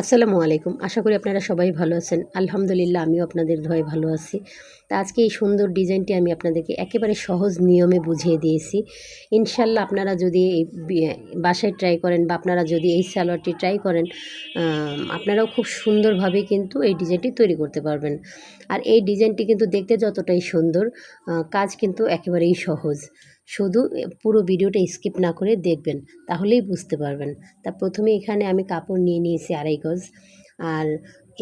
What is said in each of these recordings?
আসসালামু আলাইকুম। আশা করি আপনারা সবাই ভালো আছেন। আলহামদুলিল্লাহ, আমিও আপনাদের ধয়ে ভালো আছি। তা আজকে এই সুন্দর ডিজাইনটি আমি আপনাদেরকে একেবারে সহজ নিয়মে বুঝিয়ে দিয়েছি। ইনশাল্লাহ আপনারা যদি এই বাসায় ট্রাই করেন বা আপনারা যদি এই সালোয়ারটি ট্রাই করেন আপনারাও খুব সুন্দরভাবে কিন্তু এই ডিজাইনটি তৈরি করতে পারবেন। আর এই ডিজাইনটি কিন্তু দেখতে যতটাই সুন্দর কাজ কিন্তু একেবারেই সহজ। শুধু পুরো ভিডিওটা স্কিপ না করে দেখবেন, তাহলেই বুঝতে পারবেন। তা প্রথমে এখানে আমি কাপড় নিয়ে নিয়েছি আড়াই গজ। আর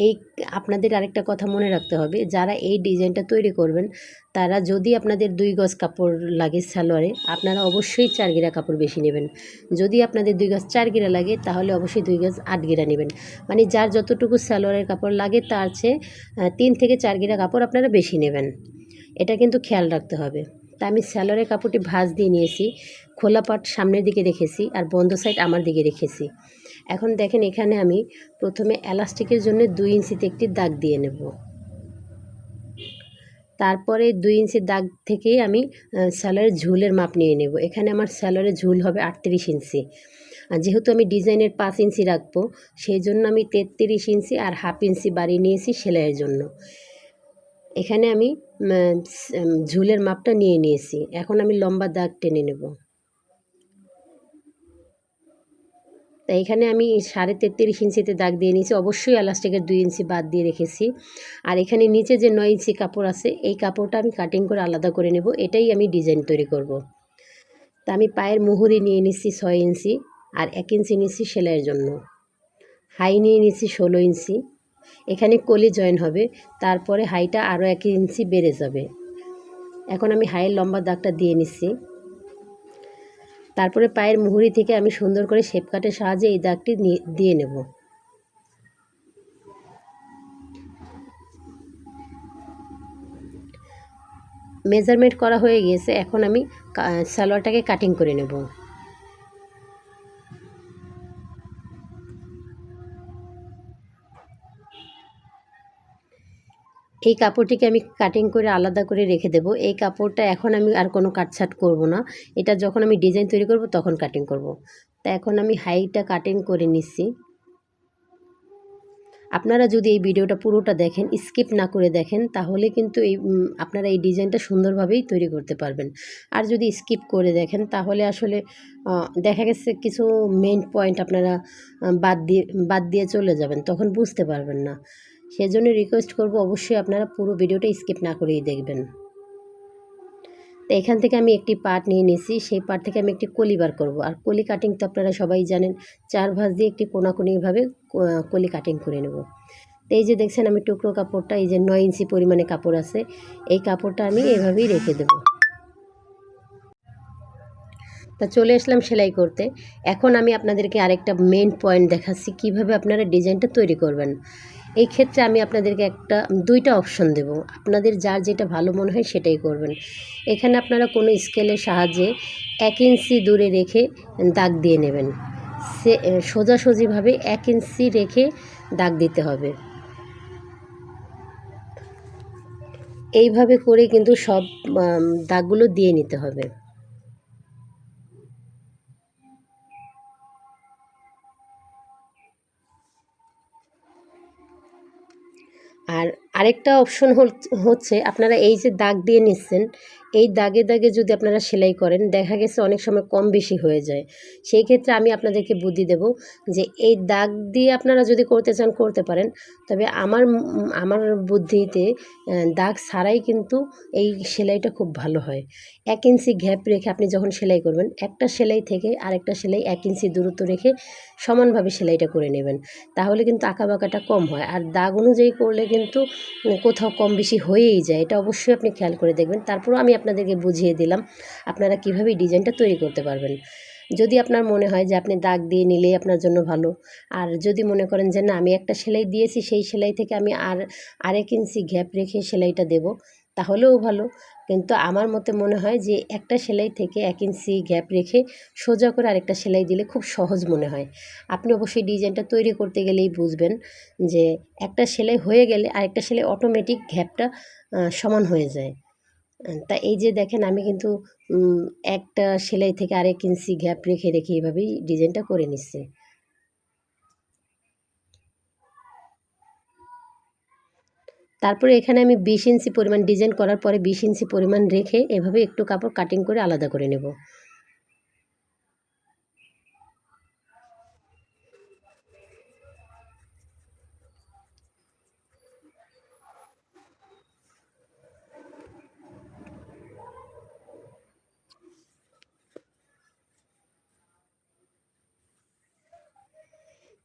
এই আপনাদের আরেকটা কথা মনে রাখতে হবে, যারা এই ডিজাইনটা তৈরি করবেন, তারা যদি আপনাদের দুই গজ কাপড় লাগে সালোয়ারে, আপনারা অবশ্যই চার গিরা কাপড় বেশি নেবেন। যদি আপনাদের দুই গজ চার গিরা লাগে, তাহলে অবশ্যই দুই গজ আট গিরা নেবেন। মানে যার যতটুকু সালোয়ারের কাপড় লাগে, তার চেয়ে তিন থেকে চার গিরা কাপড় আপনারা বেশি নেবেন। এটা কিন্তু খেয়াল রাখতে হবে। তা আমি স্যালোয়ারের কাপড়টি ভাঁজ দিয়ে নিয়েছি, খোলা পাট সামনের দিকে রেখেছি আর বন্ধ সাইড আমার দিকে রেখেছি। এখন দেখেন এখানে আমি প্রথমে এলাস্টিকের জন্য দুই ইঞ্চিতে একটি দাগ দিয়ে নেব। তারপরে দুই ইঞ্চি দাগ থেকে আমি স্যালোয়ারের ঝুলের মাপ নিয়ে নেব। এখানে আমার স্যালোয়ারের ঝুল হবে আটত্রিশ ইঞ্চি। আর যেহেতু আমি ডিজাইনের পাঁচ ইঞ্চি রাখব, সেই জন্য আমি তেত্রিশ ইঞ্চি আর হাফ ইঞ্চি বাড়িয়ে নিয়েছি সেলাইয়ের জন্য। এখানে আমি ঝুলের মাপটা নিয়ে নিয়েছি। এখন আমি লম্বা দাগ টেনে নেব। তা এখানে আমি সাড়ে তেত্রিশ ইঞ্চিতে দাগ দিয়ে নিয়েছি। অবশ্যই এলাস্টিকের দুই ইঞ্চি বাদ দিয়ে রেখেছি। আর এখানে নিচে যে নয় ইঞ্চি কাপড় আছে, এই কাপড়টা আমি কাটিং করে আলাদা করে নেব। এটাই আমি ডিজাইন তৈরি করব। তা আমি পায়ের মুহুরি নিয়ে নিচ্ছি ছয় ইঞ্চি আর এক ইঞ্চি নিচ্ছি সেলাইয়ের জন্য। হাই নিয়ে নিচ্ছি ষোলো ইঞ্চি। এখানে কলি জয়েন হবে, তারপরে হাইটা আরও এক ইঞ্চি বেড়ে যাবে। এখন আমি হাইয়ের লম্বা দাগটা দিয়ে নিচ্ছি। তারপরে পায়ের মুহুরি থেকে আমি সুন্দর করে শেপ কাটের সাহায্যে এই দাগটি দিয়ে নেব। মেজারমেন্ট করা হয়ে গিয়েছে, এখন আমি সালোয়ারটাকে কাটিং করে নেব। এই কাপড়টিকে আমি কাটিং করে আলাদা করে রেখে দেব। এই কাপড়টা এখন আমি আর কোনো কাটছাট করব না। এটা যখন আমি ডিজাইন তৈরি করব, তখন কাটিং করব। তা এখন আমি হাইটা কাটিং করে নিচ্ছি। আপনারা যদি এই ভিডিওটা পুরোটা দেখেন স্কিপ না করে দেখেন, তাহলে কিন্তু এই আপনারা এই ডিজাইনটা সুন্দরভাবেই তৈরি করতে পারবেন। আর যদি স্কিপ করে দেখেন, তাহলে আসলে দেখা গেছে কিছু মেন পয়েন্ট আপনারা বাদ দিয়ে বাদ দিয়ে চলে যাবেন। তখন বুঝতে পারবেন না। সেজন্য রিকোয়েস্ট করব অবশ্যই আপনারা পুরো ভিডিওটা স্কিপ না করেই দেখবেন। তো এখান থেকে আমি একটি পার্ট নিয়ে নিয়েছি সেই পার্ট থেকে আমি একটি কলি বার করব। আর কলি কাটিং তো আপনারা সবাই জানেন, চার ভাঁজ দিয়ে একটি কোনাকুনিভাবে কলি কাটিং করে নেব। তো এই যে দেখছেন আমি টুকরো কাপড়টা, এই যে নয় ইঞ্চি পরিমাণে কাপড় আছে, এই কাপড়টা আমি এভাবেই রেখে দেব। তা চলে আসলাম সেলাই করতে। এখন আমি আপনাদেরকে আরেকটা মেন পয়েন্ট দেখাচ্ছি, কীভাবে আপনারা ডিজাইনটা তৈরি করবেন। এই ক্ষেত্রে আমি আপনাদেরকে একটা, দুইটা অপশন দেব। আপনাদের যার যেটা ভালো মনে হয় সেটাই করবেন। এখানে আপনারা কোনো স্কেলের সাহায্যে এক ইঞ্চি দূরে রেখে দাগ দিয়ে নেবেন। সে সোজাসুজিভাবে এক ইঞ্চি রেখে দাগ দিতে হবে। এইভাবে করে কিন্তু সব দাগগুলো দিয়ে নিতে হবে। আরেকটা অপশন হচ্ছে আপনারা এই যে দাগ দিয়ে নিচ্ছেন এই দাগে দাগে যদি আপনারা সেলাই করেন, দেখা গেছে অনেক সময় কম বেশি হয়ে যায়। সেই ক্ষেত্রে আমি আপনাদেরকে বুদ্ধি দেব যে এই দাগ দিয়ে আপনারা যদি করতে চান, করতে পারেন। তবে আমার আমার বুদ্ধিতে দাগ ছাড়াই কিন্তু এই সেলাইটা খুব ভালো হয়। এক ইঞ্চি গ্যাপ রেখে আপনি যখন সেলাই করবেন, একটা সেলাই থেকে আরেকটা সেলাই এক ইঞ্চি দূরত্ব রেখে সমানভাবে সেলাইটা করে নেবেন। তাহলে কিন্তু আঁকা বাঁকাটা কম হয়। আর দাগ অনুযায়ী করলে কিন্তু কোথাও কম বেশি হয়েই যায়। এটা অবশ্যই আপনি খেয়াল করে দেখবেন। তারপরও আমি আপনাদেরকে বুঝিয়ে দিলাম, আপনারা কীভাবে ডিজাইনটা তৈরি করতে পারবেন। যদি আপনার মনে হয় যে আপনি দাগ দিয়ে নিলেই আপনার জন্য ভালো, আর যদি মনে করেন যে না, আমি একটা সেলাই দিয়েছি, সেই সেলাই থেকে আমি আর আরেক ইঞ্চি গ্যাপ রেখে সেলাইটা দেব, তাহলেও ভালো। কিন্তু আমার মতে মনে হয় যে একটা সেলাই থেকে এক ইঞ্চি গ্যাপ রেখে সোজা করে আরেকটা সেলাই দিলে খুব সহজ মনে হয়। আপনি অবশ্যই ডিজাইনটা তৈরি করতে গেলেই বুঝবেন যে একটা সেলাই হয়ে গেলে আরেকটা সেলাই অটোমেটিক গ্যাপটা সমান হয়ে যায়। তা এই যে দেখেন আমি কিন্তু একটা সেলাই থেকে আরেক ইঞ্চি গ্যাপ রেখে রেখে এইভাবেই ডিজাইনটা করে নিচ্ছে। তারপরে এখানে আমি বিশ ইঞ্চি পরিমাণ ডিজাইন করার পরে বিশ ইঞ্চি পরিমাণ রেখে এভাবে একটু কাপড় কাটিং করে আলাদা করে নেব।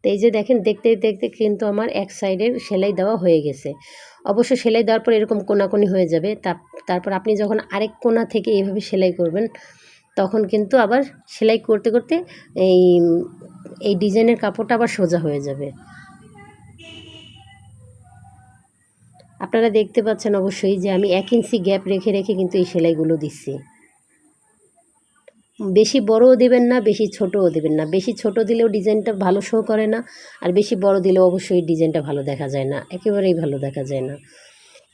তো এই যে দেখেন, দেখতে দেখতে কিন্তু আমার এক সাইডের সেলাই দেওয়া হয়ে গেছে। অবশ্য সেলাই দেওয়ার পর এরকম কোনাকুনি হয়ে যাবে। তারপর আপনি যখন আরেক কোনা থেকে এইভাবে সেলাই করবেন, তখন কিন্তু আবার সেলাই করতে করতে এই এই ডিজাইনের কাপড়টা আবার সোজা হয়ে যাবে। আপনারা দেখতে পাচ্ছেন অবশ্যই যে আমি এক ইঞ্চি গ্যাপ রেখে রেখে কিন্তু এই সেলাইগুলো দিচ্ছি। বেশি বড়ও দেবেন না, বেশি ছোটও দেবেন না। বেশি ছোট দিলেও ডিজাইনটা ভালো শো করে না, আর বেশি বড় দিলেও অবশ্যই ডিজাইনটা ভালো দেখা যায় না, একেবারেই ভালো দেখা যায় না।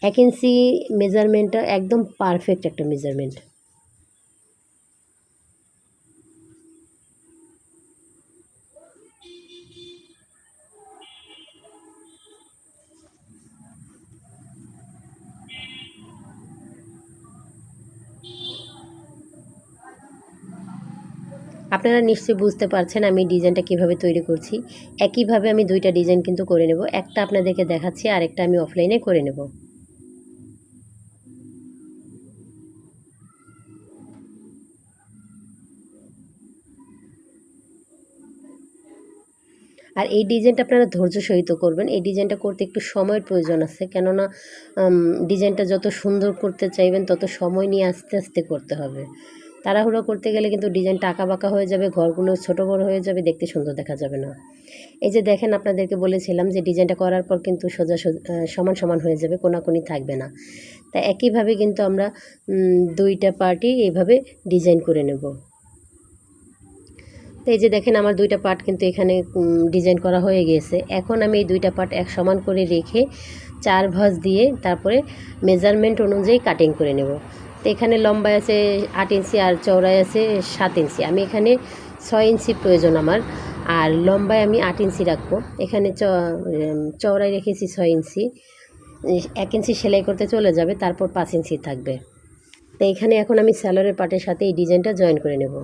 এক ইঞ্চি মেজারমেন্টটা একদম পারফেক্ট একটা মেজারমেন্ট আপনারা নিশ্চয়ই বুঝতে পারছেন আমি ডিজাইনটা কীভাবে তৈরি করছি। একইভাবে আমি দুইটা ডিজাইন কিন্তু করে নেব। একটা আপনাদেরকে দেখাচ্ছি, আরেকটা আমি অফলাইনে করে নেব। আর এই ডিজাইনটা আপনারা ধৈর্য সহিত করবেন। এই ডিজাইনটা করতে একটু সময়ের প্রয়োজন আছে। কেননা ডিজাইনটা যত সুন্দর করতে চাইবেন, তত সময় নিয়ে আস্তে আস্তে করতে হবে। তাড়াহুড়ো করতে গেলে কিন্তু ডিজাইনটা আঁকা বাঁকা হয়ে যাবে, ঘরগুলো ছোট বড় হয়ে যাবে, দেখতে সুন্দর দেখা যাবে না। এই যে দেখেন আপনাদেরকে বলেছিলাম যে ডিজাইনটা করার পর কিন্তু সোজা সমান সমান হয়ে যাবে, কোনাকুনি থাকবে না। তা একইভাবে কিন্তু আমরা দুইটা পার্টি এইভাবে ডিজাইন করে নেব। তো এই যে দেখেন আমার দুইটা পার্ট কিন্তু এখানে ডিজাইন করা হয়ে গিয়েছে। এখন আমি এই দুইটা পার্ট এক সমান করে রেখে চার ভাঁজ দিয়ে তারপরে মেজারমেন্ট অনুযায়ী কাটিং করে নেব। তো এখানে লম্বায় আছে আট ইঞ্চি আর চওড়ায় আছে সাত ইঞ্চি। আমি এখানে ছয় ইঞ্চি প্রয়োজন আমার। আর লম্বায় আমি আট ইঞ্চি রাখব। এখানে চওড়ায় রেখেছি ছয় ইঞ্চি। এক ইঞ্চি সেলাই করতে চলে যাবে, তারপর পাঁচ ইঞ্চি থাকবে। তো এখানে এখন আমি স্যালোরের পাটের সাথে এই ডিজাইনটা জয়েন করে নেব।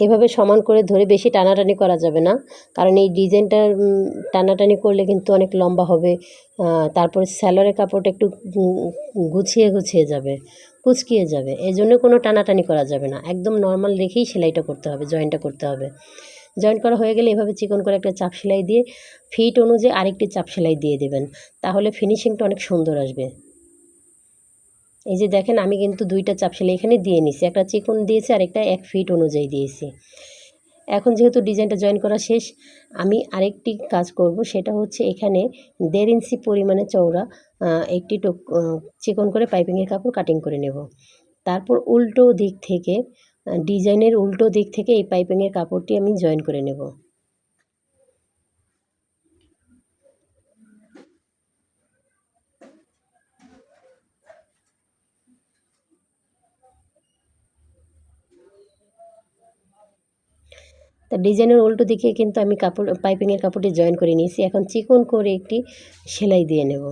এভাবে সমান করে ধরে বেশি টানাটানি করা যাবে না। কারণ এই ডিজাইনটা টানাটানি করলে কিন্তু অনেক লম্বা হবে তারপরে স্যালোয়ারের কাপড়টা একটু গুছিয়ে গুছিয়ে যাবে, কুচকিয়ে যাবে। এই জন্য কোনো টানাটানি করা যাবে না। একদম নর্মাল রেখেই সেলাইটা করতে হবে, জয়েন্টটা করতে হবে। জয়েন্ট করা হয়ে গেলে এভাবে চিকন করে একটা চাপ সেলাই দিয়ে, ফিট অনুযায়ী আরেকটি চাপ সেলাই দিয়ে দেবেন। তাহলে ফিনিশিংটা অনেক সুন্দর আসবে। এই যে দেখেন, আমি কিন্তু দুইটা চাপ সেলাই এখানে দিয়ে নিছি। একটা চিকন দিয়েছি আর একটা এক ফিট অনুযায়ী দিয়েছি। এখন যেহেতু ডিজাইনটা জয়েন করা শেষ, আমি আরেকটি কাজ করব, সেটা হচ্ছে এখানে দেড় ইঞ্চি পরিমাণে চওড়া একটি টোক চিকন করে পাইপিংয়ের কাপড় কাটিং করে নেব। তারপর উল্টো দিক থেকে ডিজাইনের উল্টো দিক থেকে এই পাইপিংয়ের কাপড়টি আমি জয়েন করে নেব। তা ডিজাইনের উল্টো দিকে কিন্তু আমি কাপড়, পাইপিংয়ের কাপড়টি জয়েন করে নিয়েছি। এখন চিকন করে একটি সেলাই দিয়ে নেব।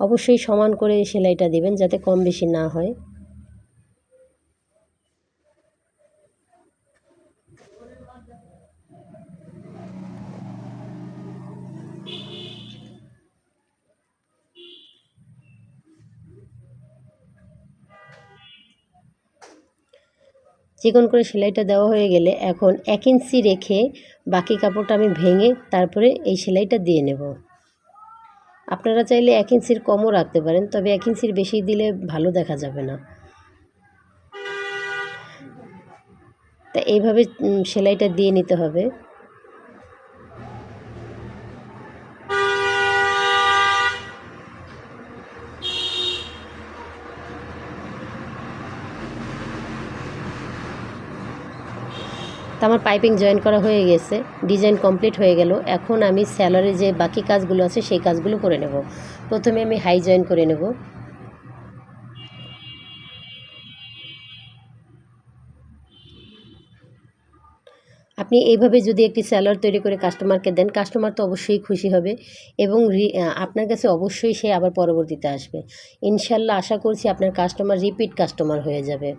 অবশ্যই সমান করে সেলাইটা দেবেন যাতে কম বেশি না হয়। চিকন করে সেলাইটা দেওয়া হয়ে গেলে এখন এক ইঞ্চি রেখে বাকি কাপড়টা আমি ভেঙে তারপরে এই সেলাইটা দিয়ে নেব। আপনারা চাইলে এক ইঞ্চির কমও রাখতে পারেন, তবে এক ইঞ্চির বেশি দিলে ভালো দেখা যাবে না। তা এইভাবে সেলাইটা দিয়ে নিতে হবে। তো আমার পাইপিং জয়েন করা হয়ে গেছে, ডিজাইন কমপ্লিট হয়ে গেল। এখন আমি স্যালারে যে বাকি কাজগুলো আছে, সেই কাজগুলো করে নেব। প্রথমে আমি হাই জয়েন করে নেব। আপনি এইভাবে যদি একটি স্যালার তৈরি করে কাস্টমারকে দেন, কাস্টমার তো অবশ্যই খুশি হবে এবং আপনার কাছে অবশ্যই সে আবার পরবর্তীতে আসবে। ইনশাল্লাহ আশা করছি আপনার কাস্টমার রিপিট কাস্টমার হয়ে যাবে।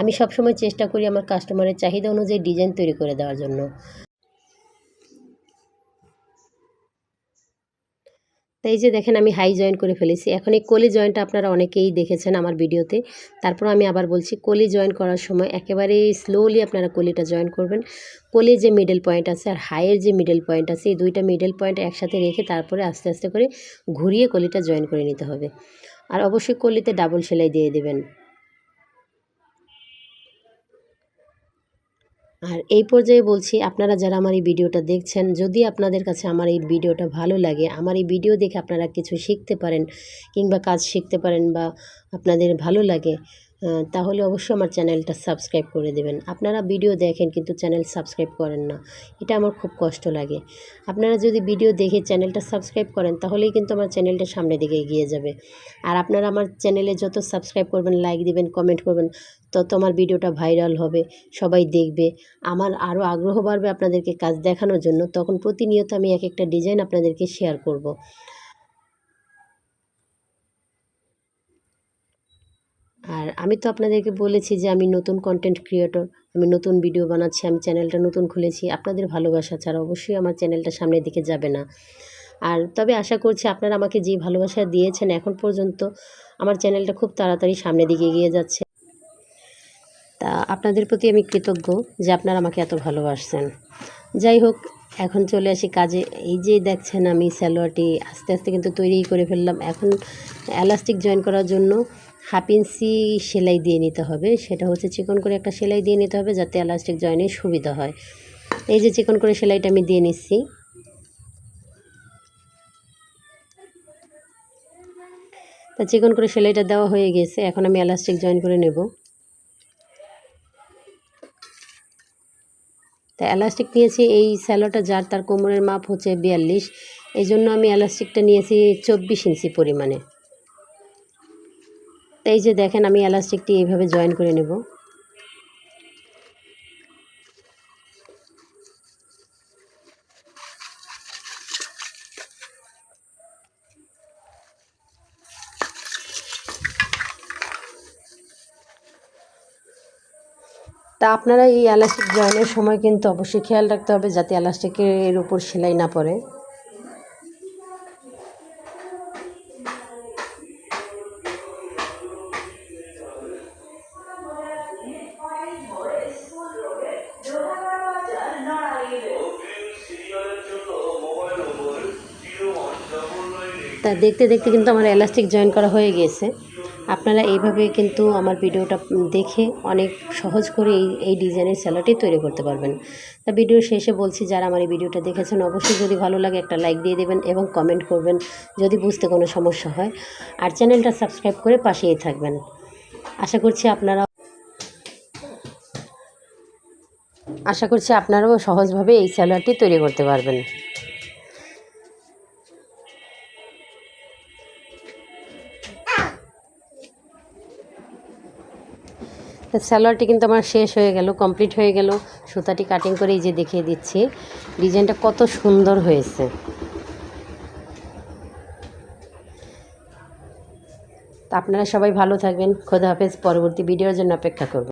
আমি সবসময় চেষ্টা করি আমার কাস্টমারের চাহিদা অনুযায়ী ডিজাইন তৈরি করে দেওয়ার জন্য। তাই যে দেখেন আমি হাই জয়েন করে ফেলেছি। এখন এই কলি জয়েন্টটা আপনারা অনেকেই দেখেছেন আমার ভিডিওতে। তারপর আমি আবার বলছি, কলি জয়েন করার সময় একেবারে স্লোলি আপনারা কলিটা জয়েন করবেন। কলি যে মিডল পয়েন্ট আছে আর হাইয়ের যে মিডল পয়েন্ট আছে, এই দুইটা মিডল পয়েন্ট একসাথে রেখে তারপরে আস্তে আস্তে করে ঘুরিয়ে কলিটা জয়েন করে নিতে হবে। আর অবশ্যই কলিতে ডাবল সেলাই দিয়ে দেবেন। আর এই পর্যায়ে বলছি, আপনারা যারা আমার এই ভিডিওটা দেখছেন, যদি আপনাদের কাছে আমার এই ভিডিওটা ভালো লাগে, আমার এই ভিডিও দেখে আপনারা কিছু শিখতে পারেন কিংবা কাজ শিখতে পারেন বা আপনাদের ভালো লাগে তাহলে অবশ্যই আমার চ্যানেলটা সাবস্ক্রাইব করে দেবেন। আপনারা ভিডিও দেখেন কিন্তু চ্যানেল সাবস্ক্রাইব করেন না। এটা আমার খুব কষ্ট লাগে। আপনারা যদি ভিডিও দেখে চ্যানেলটা সাবস্ক্রাইব করেন, তাহলেই কিন্তু আমার চ্যানেলটা সামনের দিকে এগিয়ে যাবে। আর আপনারা আমার চ্যানেলে যত সাবস্ক্রাইব করবেন, লাইক দিবেন, কমেন্ট করবেন, তত আমার ভিডিওটা ভাইরাল হবে, সবাই দেখবে। আমার আরও আগ্রহ বাড়বে আপনাদেরকে কাজ দেখানোর জন্য। তখন প্রতিনিয়ত আমি এক একটা ডিজাইন আপনাদেরকে শেয়ার করব। আর আমি তো আপনাদেরকে বলেছি যে আমি নতুন কন্টেন্ট ক্রিয়েটর আমি নতুন ভিডিও বানাচ্ছি, আমি চ্যানেলটা নতুন খুলেছি। আপনাদের ভালোবাসা ছাড়া অবশ্যই আমার চ্যানেলটা সামনের দিকে যাবে না। আর তবে আশা করছি আপনারা আমাকে যে ভালোবাসা দিয়েছেন এখন পর্যন্ত, আমার চ্যানেলটা খুব তাড়াতাড়ি সামনের দিকে এগিয়ে যাচ্ছে। তা আপনাদের প্রতি আমি কৃতজ্ঞ যে আপনারা আমাকে এত ভালোবাসছেন। যাই হোক, এখন চলে আসি কাজে। এই যে দেখছেন আমি সালোয়ারটি আস্তে আস্তে কিন্তু তৈরি করে ফেললাম। এখন এলাস্টিক জয়েন করার জন্য হাফ ইঞ্চি সেলাই দিয়ে নিতে হবে। সেটা হচ্ছে চিকন করে একটা সেলাই দিয়ে নিতে হবে যাতে এলাস্টিক জয়েনের সুবিধা হয়। এই যে চিকন করে সেলাইটা আমি দিয়ে নিচ্ছি। তা চিকন করে সেলাইটা দেওয়া হয়ে গেছে। এখন আমি এলাস্টিক জয়েন করে নেব। তা এলাস্টিক নিয়েছি, এই স্যালোটা যার তার কোমরের মাপ হচ্ছে বিয়াল্লিশ। এই জন্য আমি এলাস্টিকটা নিয়েছি চব্বিশ ইঞ্চি পরিমাণে। তো এই যে দেখেন, আমি এলাস্টিকটি এইভাবে জয়েন করে নেব। তা আপনারা এই এলাস্টিক জয়েনের সময় কিন্তু অবশ্যই খেয়াল রাখতে হবে যাতে এলাস্টিকের উপর সেলাই না পড়ে। তা দেখতে দেখতে কিন্তু আমার এলাস্টিক জয়েন করা হয়ে গিয়েছে আপনারা এইভাবে কিন্তু আমার ভিডিওটা দেখে অনেক সহজ করে এই এই ডিজাইনের স্যালাডটি তৈরি করতে পারবেন। তা ভিডিও শেষে বলছি, যারা আমার এই ভিডিওটা দেখেছেন, অবশ্যই যদি ভালো লাগে একটা লাইক দিয়ে দেবেন এবং কমেন্ট করবেন যদি বুঝতে কোনো সমস্যা হয়। আর চ্যানেলটা সাবস্ক্রাইব করে পাশেই থাকবেন। আশা করছি আপনারা আশা করছি আপনারাও সহজভাবে এই স্যালাডটি তৈরি করতে পারবেন। সালোয়ারটি কিন্তু আমার শেষ হয়ে গেল কমপ্লিট হয়ে গেল। সুতাটি কাটিং করে এই যে দেখিয়ে দিচ্ছি। ডিজাইনটা কত সুন্দর হয়েছে। তা আপনারা সবাই ভালো থাকবেন। খোদা হাফেজ। পরবর্তী ভিডিওর জন্য অপেক্ষা করবেন